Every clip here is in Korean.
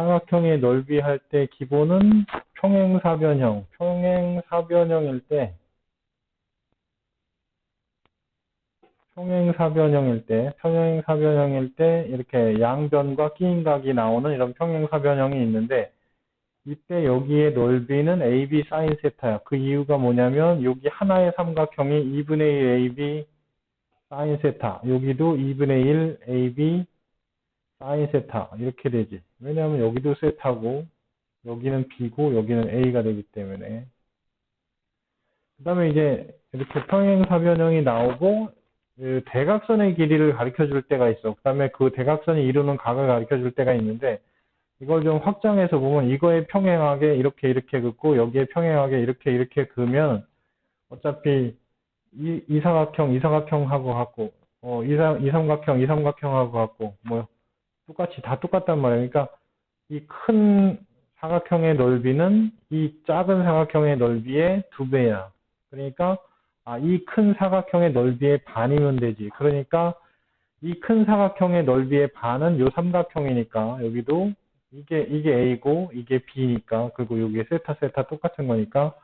사각형의 넓이 할 때 기본은 평행사변형, 평행사변형일 때 평행사변형일 때, 평행사변형일 때 이렇게 양변과 끼인각이 나오는 이런 평행사변형이 있는데 이때 여기에 넓이는 AB 사인 세타야. 그 이유가 뭐냐면 여기 하나의 삼각형이 2분의 1 AB 사인 세타, 여기도 2분의 1 AB 사인 세타 이렇게 되지. 왜냐하면 여기도 세타고 여기는 B고 여기는 A가 되기 때문에 그 다음에 이제 이렇게 평행사변형이 나오고 그 대각선의 길이를 가르쳐 줄 때가 있어. 그 다음에 그 대각선이 이루는 각을 가르쳐 줄 때가 있는데 이걸 좀 확장해서 보면 이거에 평행하게 이렇게 이렇게 긋고 여기에 평행하게 이렇게 이렇게 그으면 어차피 이, 이 사각형 이 사각형하고 같고 어, 이, 사, 이 삼각형 이 삼각형하고 같고 뭐 똑같이 다 똑같단 말이에요. 그러니까 이 큰 사각형의 넓이는 이 작은 사각형의 넓이의 두 배야. 그러니까 아, 이 큰 사각형의 넓이의 반이면 되지. 그러니까 이 큰 사각형의 넓이의 반은 요 삼각형이니까 여기도 이게 이게 A고 이게 B니까 그리고 여기에 세타 세타 똑같은 거니까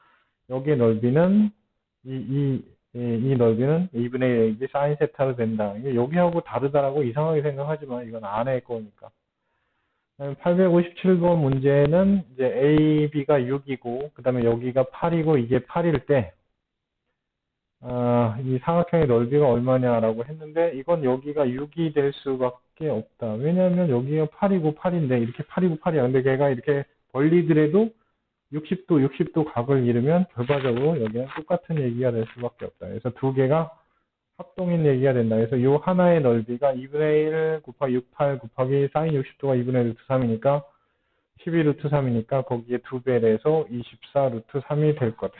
여기의 넓이는 이, 이, 이, 이 넓이는 2분의 1 AB 사인 세타로 된다. 이게 여기하고 다르다라고 이상하게 생각하지만 이건 안의 거니까. 857번 문제는 이제 AB가 6이고 그 다음에 여기가 8이고 이게 8일 때 아, 이 사각형의 넓이가 얼마냐라고 했는데 이건 여기가 6이 될 수밖에 없다. 왜냐하면 여기가 8이고 8인데 이렇게 8이고 8이야. 근데 걔가 이렇게 벌리더라도 60도 60도 각을 이루면 결과적으로 여기는 똑같은 얘기가 될 수밖에 없다. 그래서 두 개가 합동인 얘기가 된다. 그래서 이 하나의 넓이가 2분의 1 곱하기 68 곱하기 사인 60도가 2분의 루트 3이니까 12 루트 3이니까 거기에 두 배를 해서 24 루트 3이 될 거다.